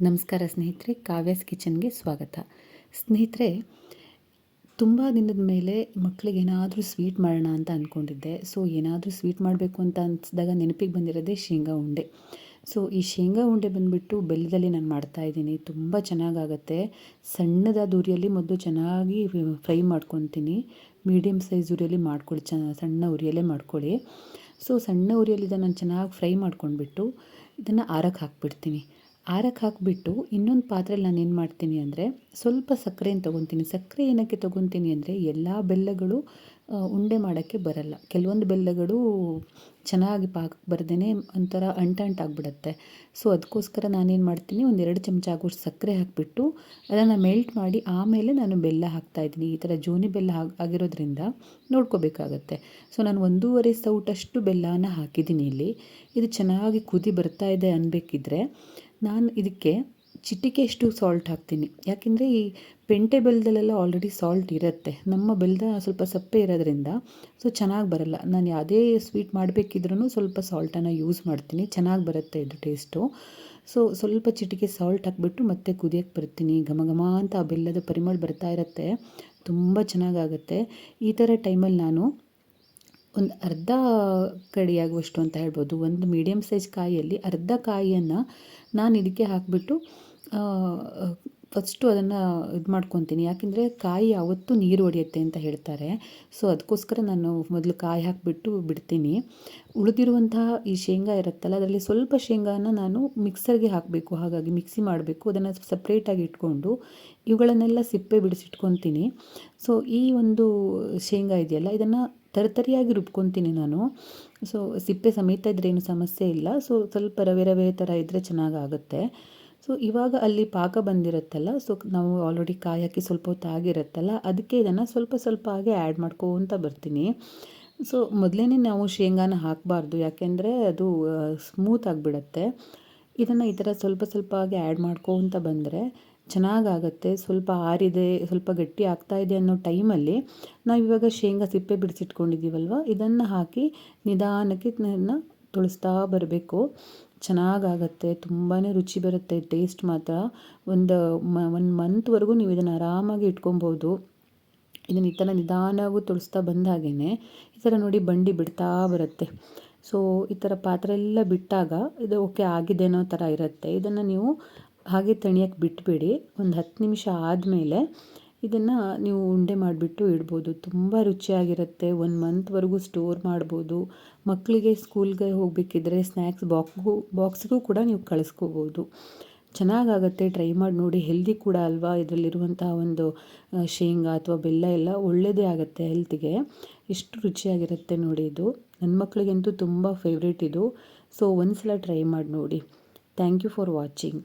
ನಮಸ್ಕಾರ ಸ್ನೇಹಿತರೆ, ಕಾವ್ಯಾಸ್ ಕಿಚನ್ಗೆ ಸ್ವಾಗತ. ಸ್ನೇಹಿತರೆ, ತುಂಬ ದಿನದ ಮೇಲೆ ಮಕ್ಕಳಿಗೆ ಏನಾದರೂ ಸ್ವೀಟ್ ಮಾಡೋಣ ಅಂತ ಅಂದ್ಕೊಂಡಿದ್ದೆ ಸೊ, ಏನಾದರೂ ಸ್ವೀಟ್ ಮಾಡಬೇಕು ಅಂತ ಅನಿಸಿದಾಗ ನೆನಪಿಗೆ ಬಂದಿರೋದೇ ಶೇಂಗಾ ಉಂಡೆ. ಸೊ, ಈ ಶೇಂಗಾ ಉಂಡೆ ಬಂದುಬಿಟ್ಟು ಬೆಲ್ಲದಲ್ಲಿ ನಾನು ಮಾಡ್ತಾಯಿದ್ದೀನಿ ತುಂಬ ಚೆನ್ನಾಗಾಗತ್ತೆ. ಸಣ್ಣದಾದ ಉರಿಯಲ್ಲಿ ಮೊದಲು ಚೆನ್ನಾಗಿ ಫ್ರೈ ಮಾಡ್ಕೊತೀನಿ. ಮೀಡಿಯಮ್ ಸೈಜ್ ಉರಿಯಲ್ಲಿ ಮಾಡ್ಕೊಳ್ಳಿ ಚ, ಸಣ್ಣ ಉರಿಯಲ್ಲೇ ಮಾಡ್ಕೊಳ್ಳಿ ಸೊ, ಸಣ್ಣ ಉರಿಯಲ್ಲಿ ಇದನ್ನು ನಾನು ಚೆನ್ನಾಗಿ ಫ್ರೈ ಮಾಡ್ಕೊಂಡ್ಬಿಟ್ಟು ಇದನ್ನು ಆರಕ್ಕೆ ಹಾಕ್ಬಿಡ್ತೀನಿ. ಆರಕ್ಕೆ ಹಾಕಿಬಿಟ್ಟು ಇನ್ನೊಂದು ಪಾತ್ರೆಲಿ ನಾನು ಏನು ಮಾಡ್ತೀನಿ ಅಂದರೆ ಸ್ವಲ್ಪ ಸಕ್ಕರೆಯನ್ನು ತೊಗೊತೀನಿ ಸಕ್ಕರೆ ಏನಕ್ಕೆ ತೊಗೊತೀನಿ ಅಂದರೆ ಎಲ್ಲ ಬೆಲ್ಲಗಳು ಉಂಡೆ ಮಾಡೋಕ್ಕೆ ಬರಲ್ಲ. ಕೆಲವೊಂದು ಬೆಲ್ಲಗಳು ಚೆನ್ನಾಗಿ ಪಾಕ ಬರ್ದೇ ಒಂಥರ ಅಂಟಂಟಾಗ್ಬಿಡುತ್ತೆ ಸೊ, ಅದಕ್ಕೋಸ್ಕರ ನಾನೇನು ಮಾಡ್ತೀನಿ, ಒಂದು ಎರಡು ಚಮಚ ಆಗೋಷ್ಟು ಸಕ್ಕರೆ ಹಾಕಿಬಿಟ್ಟು ಅದನ್ನು ಮೆಲ್ಟ್ ಮಾಡಿ ಆಮೇಲೆ ನಾನು ಬೆಲ್ಲ ಹಾಕ್ತಾಯಿದ್ದೀನಿ ಈ ಥರ ಜೋನಿ ಬೆಲ್ಲ ಆಗಿರೋದ್ರಿಂದ ನೋಡ್ಕೋಬೇಕಾಗತ್ತೆ. ಸೊ, ನಾನು ಒಂದೂವರೆ ಸೌಟಷ್ಟು ಬೆಲ್ಲನ ಹಾಕಿದ್ದೀನಿ ಇಲ್ಲಿ. ಇದು ಚೆನ್ನಾಗಿ ಕುದಿ ಬರ್ತಾ ಇದೆ ಅನ್ಬೇಕಿದ್ರೆ ನಾನು ಇದಕ್ಕೆ ಚಿಟಿಕೆಯಷ್ಟು ಸಾಲ್ಟ್ ಹಾಕ್ತೀನಿ. ಯಾಕೆಂದರೆ ಈ ಪೆಂಟೆ ಬೆಲ್ಲದಲ್ಲೆಲ್ಲ ಆಲ್ರೆಡಿ ಸಾಲ್ಟ್ ಇರುತ್ತೆ. ನಮ್ಮ ಬೆಲ್ಲದ ಸ್ವಲ್ಪ ಸಪ್ಪೆ ಇರೋದ್ರಿಂದ ಸೊ ಚೆನ್ನಾಗಿ ಬರಲ್ಲ. ನಾನು ಯಾವುದೇ ಸ್ವೀಟ್ ಮಾಡಬೇಕಿದ್ರೂ ಸ್ವಲ್ಪ ಸಾಲ್ಟನ್ನು ಯೂಸ್ ಮಾಡ್ತೀನಿ. ಚೆನ್ನಾಗಿ ಬರುತ್ತೆ ಇದು ಟೇಸ್ಟು ಸೊ ಸ್ವಲ್ಪ ಚಿಟಿಕೆ ಸಾಲ್ಟ್ ಹಾಕ್ಬಿಟ್ಟು ಮತ್ತೆ ಕುದಿಯೋಕ್ಕೆ ಬರ್ತೀನಿ. ಘಮ ಘಮ ಅಂತ ಆ ಬೆಲ್ಲದ ಪರಿಮಳ ಬರ್ತಾ ಇರುತ್ತೆ. ತುಂಬ ಚೆನ್ನಾಗಾಗುತ್ತೆ ಈ ಥರ ಟೈಮಲ್ಲಿ ನಾನು ಒಂದು ಅರ್ಧ ಕಡಿಯಾಗುವಷ್ಟು ಅಂತ ಹೇಳ್ಬೋದು. ಒಂದು ಮೀಡಿಯಮ್ ಸೈಜ್ ಕಾಯಿಯಲ್ಲಿ ಅರ್ಧ ಕಾಯಿಯನ್ನು ನಾನು ಇದಕ್ಕೆ ಹಾಕಿಬಿಟ್ಟು ಫಸ್ಟು ಅದನ್ನು ಇದು ಮಾಡ್ಕೊತೀನಿ. ಯಾಕೆಂದರೆ ಕಾಯಿ ಯಾವತ್ತೂ ನೀರು ಹೊಡೆಯುತ್ತೆ ಅಂತ ಹೇಳ್ತಾರೆ. ಸೊ ಅದಕ್ಕೋಸ್ಕರ ನಾನು ಮೊದಲು ಕಾಯಿ ಹಾಕಿಬಿಟ್ಟು ಬಿಡ್ತೀನಿ. ಉಳಿದಿರುವಂತಹ ಈ ಶೇಂಗಾ ಇರುತ್ತಲ್ಲ, ಅದರಲ್ಲಿ ಸ್ವಲ್ಪ ಶೇಂಗಾನ ನಾನು ಮಿಕ್ಸರ್ಗೆ ಹಾಕಬೇಕು. ಹಾಗಾಗಿ ಮಿಕ್ಸಿ ಮಾಡಬೇಕು. ಅದನ್ನು ಸಪ್ರೇಟಾಗಿ ಇಟ್ಕೊಂಡು ಇವುಗಳನ್ನೆಲ್ಲ ಸಿಪ್ಪೆ ಬಿಡಿಸಿಟ್ಕೊತೀನಿ. ಸೊ ಈ ಒಂದು ಶೇಂಗಾ ಇದೆಯಲ್ಲ, ಇದನ್ನು ತರತರಿಯಾಗಿ ರುಬ್ಕೊತೀನಿ ನಾನು. ಸೊ ಸಿಪ್ಪೆ ಸಮೇತ ಇದ್ದರೆ ಏನು ಸಮಸ್ಯೆ ಇಲ್ಲ. ಸೊ ಸ್ವಲ್ಪ ರವೆ ರವೆ ಥರ ಇದ್ದರೆ ಚೆನ್ನಾಗಾಗುತ್ತೆ. ಸೊ ಇವಾಗ ಅಲ್ಲಿ ಪಾಕ ಬಂದಿರುತ್ತಲ್ಲ ಸೊ ನಾವು ಆಲ್ರೆಡಿ ಕಾಯಿ ಹಾಕಿ ಸ್ವಲ್ಪ ಹೊತ್ತು ಆಗಿರುತ್ತಲ್ಲ, ಅದಕ್ಕೆ ಇದನ್ನು ಸ್ವಲ್ಪ ಸ್ವಲ್ಪ ಹಾಗೆ ಆ್ಯಡ್ ಮಾಡ್ಕೊತ ಬರ್ತೀನಿ. ಸೊ ಮೊದಲೇ ನಾವು ಶೇಂಗಾನ ಹಾಕಬಾರ್ದು, ಯಾಕೆಂದರೆ ಅದು ಸ್ಮೂತ್ ಆಗಿಬಿಡತ್ತೆ. ಇದನ್ನು ಈ ಥರ ಸ್ವಲ್ಪ ಸ್ವಲ್ಪ ಹಾಗೆ ಆ್ಯಡ್ ಮಾಡ್ಕೊತ ಬಂದರೆ ಚೆನ್ನಾಗಾಗತ್ತೆ, ಸ್ವಲ್ಪ ಆರಿದೆ, ಸ್ವಲ್ಪ ಗಟ್ಟಿ ಆಗ್ತಾ ಇದೆ ಅನ್ನೋ ಟೈಮಲ್ಲಿ ನಾವು ಇವಾಗ ಶೇಂಗಾ ಸಿಪ್ಪೆ ಬಿಡಿಸಿಟ್ಕೊಂಡಿದ್ದೀವಲ್ವ ಇದನ್ನು ಹಾಕಿ ನಿಧಾನಕ್ಕೆ ಇದನ್ನು ತುಳಿಸ್ತಾ ಬರಬೇಕು. ಚೆನ್ನಾಗಾಗತ್ತೆ ತುಂಬಾ ರುಚಿ ಬರುತ್ತೆ, ಟೇಸ್ಟ್ ಮಾತ್ರ. ಒಂದು ಮ ಒನ್ ಮಂತ್ವರೆಗೂ ನೀವು ಇದನ್ನು ಆರಾಮಾಗಿ ಇಟ್ಕೊಬೋದು. ಇದನ್ನು ಈ ಥರ ನಿಧಾನವಾಗೂ ತುಳಿಸ್ತಾ ಬಂದಾಗೇ ಈ ಥರ ನೋಡಿ ಬಂಡಿ ಬಿಡ್ತಾ ಬರುತ್ತೆ. ಸೊ ಈ ಥರ ಪಾತ್ರೆ ಎಲ್ಲ ಬಿಟ್ಟಾಗ ಇದು ಓಕೆ ಆಗಿದೆ ಅನ್ನೋ ಥರ ಇರುತ್ತೆ. ಇದನ್ನು ನೀವು ಹಾಗೆ ತಣಿಯಕ್ಕೆ ಬಿಟ್ಬಿಡಿ. ಒಂದು ಹತ್ತು ನಿಮಿಷ ಆದಮೇಲೆ ಇದನ್ನು ನೀವು ಉಂಡೆ ಮಾಡಿಬಿಟ್ಟು ಇಡ್ಬೋದು. ತುಂಬ ರುಚಿಯಾಗಿರುತ್ತೆ. ಒಂದು ಮಂತ್ವರೆಗೂ ಸ್ಟೋರ್ ಮಾಡ್ಬೋದು. ಮಕ್ಕಳಿಗೆ ಸ್ಕೂಲ್ಗೆ ಹೋಗಬೇಕಿದ್ರೆ ಸ್ನ್ಯಾಕ್ಸ್ ಬಾಕ್ಗೂ ಬಾಕ್ಸ್ಗೂ ಕೂಡ ನೀವು ಕಳಿಸ್ಕೋಬೋದು. ಚೆನ್ನಾಗಾಗತ್ತೆ. ಟ್ರೈ ಮಾಡಿ ನೋಡಿ. ಹೆಲ್ದಿ ಕೂಡ ಅಲ್ವಾ? ಇದರಲ್ಲಿರುವಂತಹ ಒಂದು ಶೇಂಗಾ ಅಥವಾ ಬೆಲ್ಲ ಎಲ್ಲ ಒಳ್ಳೆಯದೇ ಆಗುತ್ತೆ ಹೆಲ್ತಿಗೆ ಎಷ್ಟು ರುಚಿಯಾಗಿರುತ್ತೆ ನೋಡಿ ಇದು. ನನ್ನ ಮಕ್ಕಳಿಗಂತೂ ತುಂಬ ಫೇವ್ರೇಟ್ ಇದು. ಸೊ ಒಂದು ಸಲ ಟ್ರೈ ಮಾಡಿ ನೋಡಿ. Thank you for watching